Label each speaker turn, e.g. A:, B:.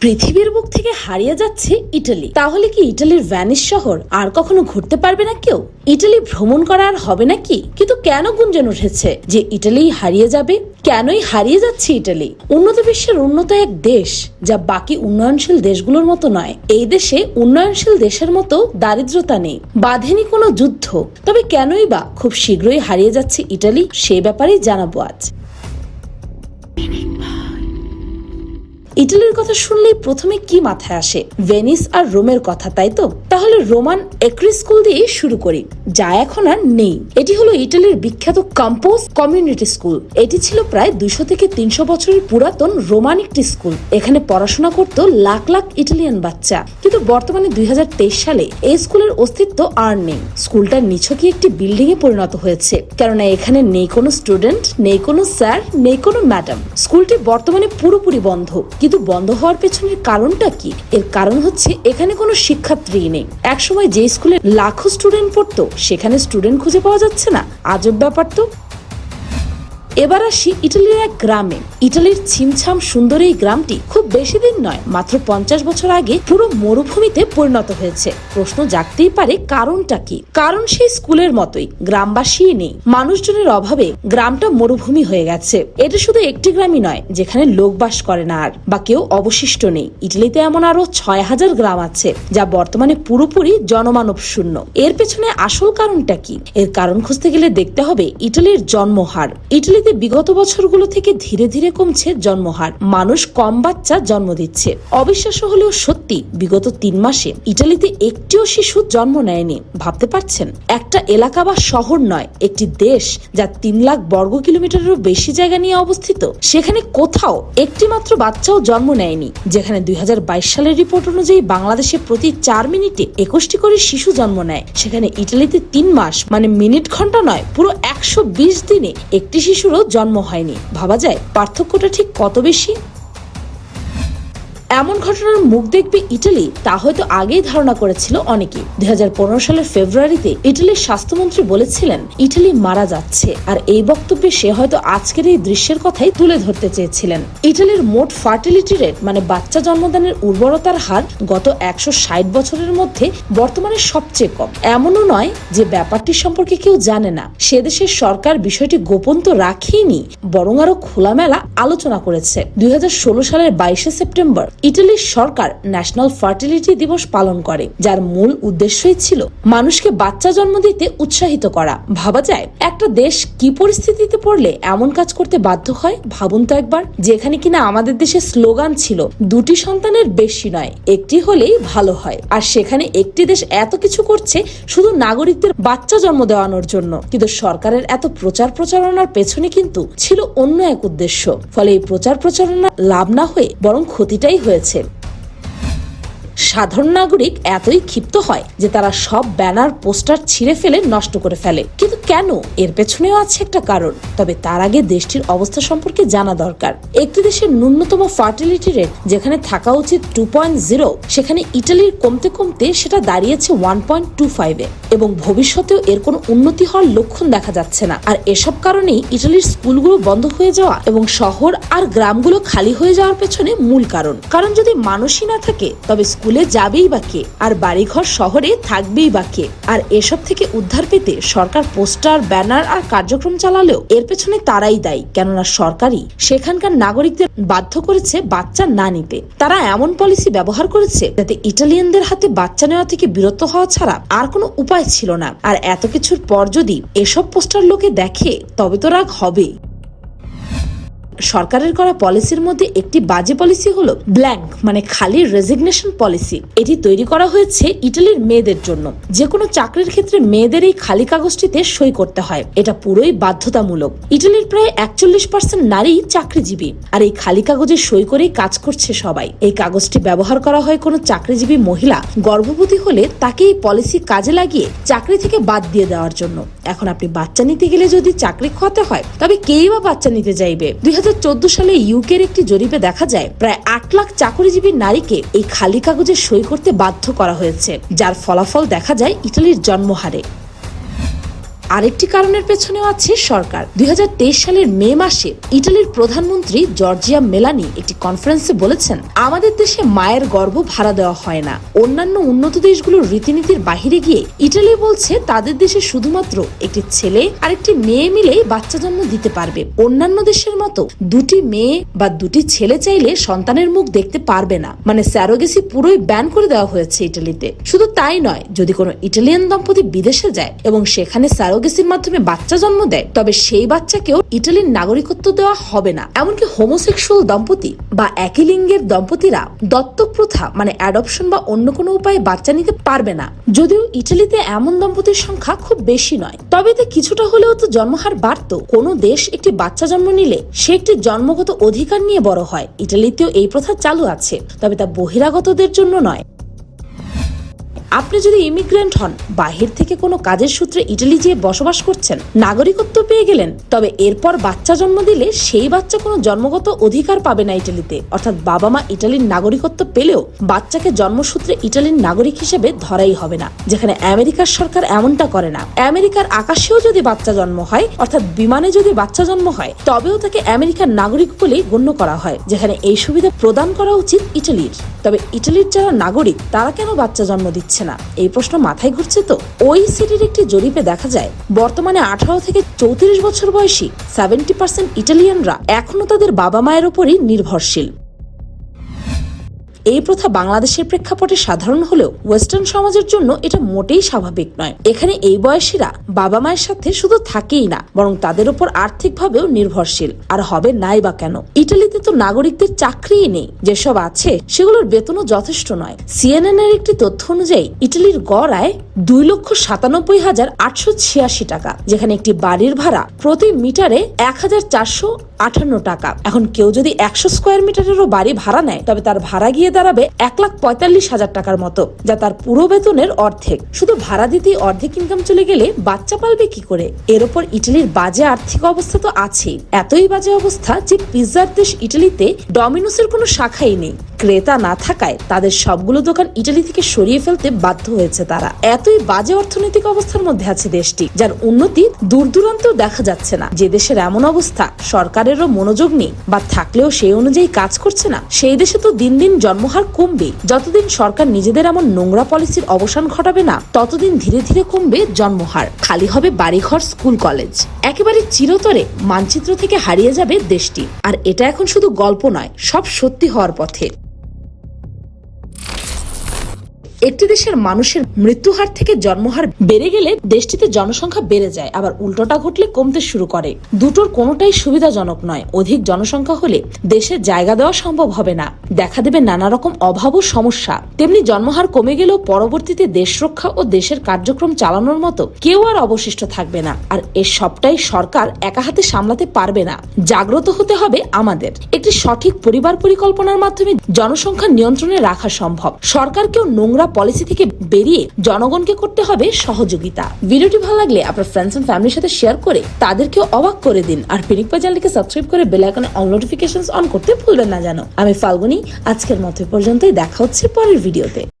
A: পৃথিবীর বুক থেকে হারিয়ে যাচ্ছে ইটালি। তাহলে কি ইটালির ভ্যানিস শহর আর কখনো ঘুরতে পারবে না কেউ? ইটালি ভ্রমণ করা আর হবে নাকি কিন্তু কেন গুঞ্জন উঠেছে যে ইটালি হারিয়ে যাবে? কেনই হারিয়ে যাচ্ছে ইটালি? উন্নত বিশ্বের উন্নত এক দেশ যা বাকি উন্নয়নশীল দেশগুলোর মতো নয়। এই দেশে উন্নয়নশীল দেশের মতো দারিদ্রতা নেই। বাঁধেনি কোনো যুদ্ধ। তবে কেনই বা খুব শীঘ্রই হারিয়ে যাচ্ছে ইটালি? সে ব্যাপারেই জানাব আজ। ইটালির কথা শুনলেই প্রথমে কি মাথায় আসে? ভেনিস আর রোমের কথা, তাই তো? তাহলে রোমান এক্রি স্কুল দিয়ে শুরু করি, যা এখন আর নেই। এটি হলো ইটালির বিখ্যাত কম্পোজ কমিউনিটি স্কুল। এটি ছিল প্রায় দুশো থেকে তিনশো বছরের পুরাতন রোমান একটি স্কুল। এখানে পড়াশোনা করত লাখ লাখ ইটালিয়ান বাচ্চা। কিন্তু বর্তমানে দুই হাজার তেইশ সালে এই স্কুলের অস্তিত্ব আর নেই। স্কুলটা নিছকই একটি বিল্ডিং এ পরিণত হয়েছে। কেননা এখানে নেই কোনো স্টুডেন্ট, নেই কোনো স্যার, নেই কোনো ম্যাডাম। স্কুলটি বর্তমানে পুরোপুরি বন্ধ। কিন্তু বন্ধ হওয়ার পেছনের কারণটা কি? এর কারণ হচ্ছে এখানে কোনো শিক্ষার্থী নেই। একসময় যে স্কুলে লাখো স্টুডেন্ট পড়তো, সেখানে স্টুডেন্ট খুঁজে পাওয়া যাচ্ছে না। আজব ব্যাপার তো। এবার আসি ইটালির এক গ্রামে। ইটালির ছিমছাম সুন্দর এই গ্রামটি খুব বেশি দিন নয়, মাত্র পঞ্চাশ বছর আগে পুরো মরুভূমিতে পরিণত হয়েছে। প্রশ্ন জাগতেই পারে কারণটা কি? কারণ সেই স্কুলের মতোই গ্রামবাসী নেই। মানুষজনের অভাবে গ্রামটা মরুভূমি হয়ে গেছে। এটা শুধু একটি গ্রামই নয়, যেখানে লোক বাস করে না আর, বা কেউ অবশিষ্ট নেই। ইটালিতে এমন আরও ছয় হাজার গ্রাম আছে, যা বর্তমানে পুরোপুরি জনমানব শূন্য। এর পেছনে আসল কারণটা কি? এর কারণ খুঁজতে গেলে দেখতে হবে ইটালির জন্মহার। ইটালিতে বিগত বছরগুলো থেকে ধীরে ধীরে কমছে জন্মহার। মানুষ কম বাচ্চা জন্ম দিচ্ছে। অবিশ্বাস্য হলেও সত্যি, বিগত তিন মাসে ইটালিতে একটিও শিশু জন্ম নেয়নি। ভাবতে পারছেন? একটা এলাকা বা শহর নয়, একটি দেশ যা তিন লাখ বর্গ কিলোমিটারেরও বেশি জায়গা নিয়ে অবস্থিত। সেখানে কোথাও একটি মাত্র বাচ্চাও জন্ম নেয়নি, যেখানে দুই হাজার বাইশ সালের রিপোর্ট অনুযায়ী বাংলাদেশে প্রতি চার মিনিটে একুশটি করে শিশু জন্ম নেয়। সেখানে ইটালিতে তিন মাস মানে মিনিট ঘণ্টা নয়, পুরো একশো বিশ দিনে একটি শিশুরও জন্ম হয়নি। ভাবা যায় পার্থক্যটা ঠিক কত বেশি? এমন ঘটনার মুখ দেখবে ইটালি, তা হয়তো আগেই ধারণা করেছিল অনেকে দুই হাজার পনেরো সালের ফেব্রুয়ারিতে ইটালির স্বাস্থ্যমন্ত্রী বলেছিলেন, ইটালি মারা যাচ্ছে। আর এই বক্তব্যে সে হয়তো আজকের এই দৃশ্যের কথাই তুলে ধরতে চেয়েছিলেন। ইটালির মোট ফার্টিলিটি রেট মানে বাচ্চা জন্মদানের উর্বরতার হার, গত একশো ষাট বছরের মধ্যে বর্তমানে সবচেয়ে কম। এমনও নয় যে ব্যাপারটি সম্পর্কে কেউ জানে না। সে দেশের সরকার বিষয়টি গোপন তো রাখেনি বরং আরও খোলামেলা আলোচনা করেছে। দুই হাজার ষোলো সালের বাইশে সেপ্টেম্বর ইটালির সরকার ন্যাশনাল ফার্টিলিটি দিবস পালন করে, যার মূল উদ্দেশ্যই ছিল মানুষকে বাচ্চা জন্ম দিতে উৎসাহিত করা। ভাবা যায়, একটা দেশ কি পরিস্থিতিতে পড়লে এমন কাজ করতে বাধ্য হয়? ভাবুন তো একবার, যেখানে কিনা আমাদের দেশে স্লোগান ছিল, দুটি সন্তানের বেশি নয়, একটি হলেই ভালো হয়। আর সেখানে একটি দেশ এত কিছু করছে, শুধু নাগরিকদের বাচ্চা জন্ম দেওয়ানোর জন্য। কিন্তু সরকারের এত প্রচার প্রচারণার পেছনে কিন্তু ছিল অন্য এক উদ্দেশ্য। ফলে এই প্রচার প্রচারণা লাভ না হয়ে বরং ক্ষতিটাই হয়েছে। সাধারণ নাগরিক এতই ক্ষিপ্ত হয় যে তারা সব ব্যানার, পোস্টার ছিঁড়ে ফেলে নষ্ট করে ফেলে। কিন্তু কেন? এর পেছনেও আছে একটা কারণ। তবে তার আগে দেশটির অবস্থা সম্পর্কে জানা দরকার। একটি দেশের ন্যূনতম ফার্টিলিটি রেট যেখানে থাকা উচিত টু পয়েন্ট জিরো, সেখানে ইটালির কমতে কমতে সেটা দাঁড়িয়েছে ওয়ান পয়েন্ট টু ফাইভে এবং ভবিষ্যতেও এর কোনো উন্নতি হওয়ার লক্ষণ দেখা যাচ্ছে না। আর এসব কারণেই ইটালির স্কুলগুলো বন্ধ হয়ে যাওয়া এবং শহর আর গ্রামগুলো খালি হয়ে যাওয়ার পেছনে মূল কারণ। কারণ যদি মানুষই না থাকে, তবে স্কুলে যাবেই বা কে? আর বাড়িঘর শহরে থাকবেই বা কে? আর এসব থেকে উদ্ধার পেতে সরকার পোস্টার, ব্যানার আর কার্যক্রম চালালেও এর পেছনে তারাই দায়ী। কেননা সরকারই সেখানকার নাগরিকদের বাধ্য করেছে বাচ্চা না নিতে। তারা এমন পলিসি ব্যবহার করেছে যাতে ইটালিয়ানদের হাতে বাচ্চা নেওয়া থেকে বিরত হওয়া ছাড়া আর কোনো উপায় ছিল না। আর এত কিছুর পর যদি এসব পোস্টার লোকে দেখে, তবে তো রাগ হবেই। সরকারের করা পলিসির মধ্যে একটি বাজে পলিসি হলো ব্ল্যাঙ্ক মানে খালি রেজিগনেশন পলিসি। এটি তৈরি করা হয়েছে ইটালির মেয়েদের জন্য। যে কোনো চাকরির ক্ষেত্রে মেয়েদের এই খালি কাগজটিতে সই করতে হয়। এটা পুরোই বাধ্যতামূলক। ইটালির প্রায় একচল্লিশ পার্সেন্ট নারী চাকরিজীবী। আর এই খালি কাগজে সই করেই কাজ করছে সবাই। এই কাগজটি ব্যবহার করা হয় কোনো চাকরিজীবী মহিলা, গর্ভবতী হলে তাকে এই পলিসি কাজে লাগিয়ে চাকরি থেকে বাদ দিয়ে দেওয়ার জন্য। এখন আপনি বাচ্চা নিতে গেলে যদি চাকরি খোয়াতে হয়, তবে কেই বা বাচ্চা নিতে চাইবে? দুই সালে ইউকের একটি জরিপে দেখা যায়, প্রায় আট লাখ চাকরিজীবী নারীকে এই খালি কাগজে সই করতে বাধ্য করা হয়েছে, যার ফলাফল দেখা যায় ইটালির জন্মহারে। আরেকটি কারণের পেছনেও আছে সরকার। দুই হাজার তেইশ সালের মে মাসে ইটালির প্রধানমন্ত্রী জর্জিয়া মেলানি একটি কনফারেন্সে বলেছেন, আমাদের দেশে মায়ের গর্ভ ভাড়া দেওয়া হয় না। অন্যান্য উন্নত দেশগুলোর রীতিনীতির বাহিরে গিয়ে ইটালি বলছে তাদের দেশে শুধুমাত্র একটি ছেলে আর একটি মেয়ে মিলেই বাচ্চা জন্ম দিতে পারবে। অন্যান্য দেশের মতো দুটি মেয়ে বা দুটি ছেলে চাইলে সন্তানের মুখ দেখতে পারবে না। মানে স্যারোগেসি পুরোই ব্যান করে দেওয়া হয়েছে ইটালিতে। শুধু তাই নয়, যদি কোনো ইটালিয়ান দম্পতি বিদেশে যায় এবং সেখানে স্যারোগেসির মাধ্যমে বাচ্চা জন্ম দেয়, তবে সেই বাচ্চাকেও ইটালির নাগরিকত্ব দেওয়া হবে না। এমনকি হোমোসেক্সুয়াল দম্পতি বা একই লিঙ্গের দম্পতিরা দত্তক প্রথা মানে অ্যাডপশন বা অন্য কোনো উপায়ে বাচ্চা নিতে পারবে না। যদিও ইটালিতে এমন দম্পতির সংখ্যা খুব বেশি নয়। তবে এতে কিছুটা হলেও তো জন্মহার বাড়ত। কোনো দেশ একটি বাচ্চা জন্ম নিলে সে একটি জন্মগত অধিকার নিয়ে বড় হয়। ইটালিতেও এই প্রথা চালু আছে, তবে তা বহিরাগতদের জন্য নয়। আপনি যদি ইমিগ্রেন্ট হন, বাহির থেকে কোনো কাজের সূত্রে ইটালি যেয়ে বসবাস করছেন, নাগরিকত্ব পেয়ে গেলেন, তবে এরপর বাচ্চা জন্ম দিলে সেই বাচ্চা কোনো জন্মগত অধিকার পাবে না ইটালিতে। অর্থাৎ বাবা মা ইটালির নাগরিকত্ব পেলেও বাচ্চাকে জন্মসূত্রে ইটালির নাগরিক হিসেবে ধরাই হবে না, যেখানে আমেরিকার সরকার এমনটা করে না। আমেরিকার আকাশেও যদি বাচ্চা জন্ম হয়, অর্থাৎ বিমানে যদি বাচ্চা জন্ম হয়, তবেও তাকে আমেরিকার নাগরিক বলেই গণ্য করা হয়, যেখানে এই সুবিধা প্রদান করা উচিত ইটালির। তবে ইটালির যারা নাগরিক, তারা কেন বাচ্চা জন্ম দিচ্ছে? না। এই প্রশ্ন মাথায় ঘুরছে তো। ওই সিটির একটি জরিপে দেখা যায়, বর্তমানে আঠারো থেকে চৌত্রিশ বছর বয়সী সেভেন্টি পার্সেন্ট ইটালিয়ানরা এখনও তাদের বাবা মায়ের উপরই নির্ভরশীল। এই প্রথা বাংলাদেশের প্রেক্ষাপটে সাধারণ হলেও ওয়েস্টার্ন সমাজের জন্য এটা মোটেই স্বাভাবিক নয়। এখানে এই বয়সীরা বাবা মায়ের সাথে শুধু থাকেই না, বরং তাদের উপর আর্থিকভাবেও নির্ভরশীল। আর হবে নাই বা কেন? ইটালিতে তো নাগরিকদের চাকরিই নেই। যেসব আছে, সেগুলোর বেতনও যথেষ্ট নয়। সিএনএন এর একটি তথ্য অনুযায়ী, ইটালির গড় আয় দুই লক্ষ সাতানব্বই হাজার আটশো ছিয়াশি টাকা, যেখানে একটি বাড়ির ভাড়া প্রতি মিটারে এক হাজার চারশো আটান্ন টাকা। এখন কেউ যদি একশো স্কোয়ার মিটারেরও বাড়ি ভাড়া নেয়, তবে তার ভাড়া গিয়ে দাঁড়াবে এক লাখ পঁয়তাল্লিশ হাজার টাকার মতো, যা তার পুরো বেতনের অর্ধেক। শুধু ভাড়া দিতেই অর্ধেক ইনকাম চলে গেলে বাচ্চা পালবে কি করে? এর ওপর ইটালির বাজে আর্থিক অবস্থা তো আছেই। এতই বাজে অবস্থা যে পিৎজার দেশ ইটালিতে ডমিনোসের কোনো শাখাই নেই। ক্রেতা না থাকায় তাদের সবগুলো দোকান ইটালি থেকে সরিয়ে ফেলতে বাধ্য হয়েছে তারা। এতই বাজে অর্থনৈতিক অবস্থার মধ্যে আছে দেশটি, যার উন্নতি দূর দূরান্তেও দেখা যাচ্ছে না। যে দেশের এমন অবস্থা, সরকারেরও মনোযোগ নেই বা থাকলেও সেই অনুযায়ী কাজ করছে না, সেই দেশে তো দিন দিন জন্মহার কমবে। যতদিন সরকার নিজেদের এমন নোংরা পলিসির অবসান ঘটাবে না, ততদিন ধীরে ধীরে কমবে জন্মহার। খালি হবে বাড়িঘর, স্কুল, কলেজ। একেবারে চিরতরে মানচিত্র থেকে হারিয়ে যাবে দেশটি। আর এটা এখন শুধু গল্প নয়, সব সত্যি হওয়ার পথে। একটি দেশের মানুষের মৃত্যুহার থেকে জন্মহার বেড়ে গেলে দেশটিতে জনসংখ্যা বেড়ে যায়, আবার উল্টোটা ঘটলে কমতে শুরু করে। দুটোর কোনোটাই সুবিধাজনক নয়। অধিক জনসংখ্যা হলে দেশে জায়গা দেওয়া সম্ভব হবে না। দেখা দেবে নানা রকম অভাব ও সমস্যা। তেমনি জন্মহার কমে গেলেও পরবর্তীতে দেশ রক্ষা ও দেশের কার্যক্রম চালানোর মতো কেউ আর অবশিষ্ট থাকবে না। আর এর সবটাই সরকার একা হাতে সামলাতে পারবে না। জাগ্রত হতে হবে আমাদের। একটি সঠিক পরিবার পরিকল্পনার মাধ্যমে জনসংখ্যা নিয়ন্ত্রণে রাখা সম্ভব। সরকারকেও নোংরা পলিসি থেকে বেরিয়ে জনগণকে করতে হবে সহযোগিতা। ভিডিওটি ভালো লাগলে আপনার ফ্রেন্ডস এন্ড ফ্যামিলির সাথে শেয়ার করে তাদেরকেও অবাক করে দিন। আর পিনিক চ্যানেলটিকে সাবস্ক্রাইব করে বেল আইকনে অল নোটিফিকেশন অন করতে ভুলবেন না জানো আমি ফাল্গুনি, আজকের মতো পর্যন্তই। দেখা হচ্ছে পরের ভিডিওতে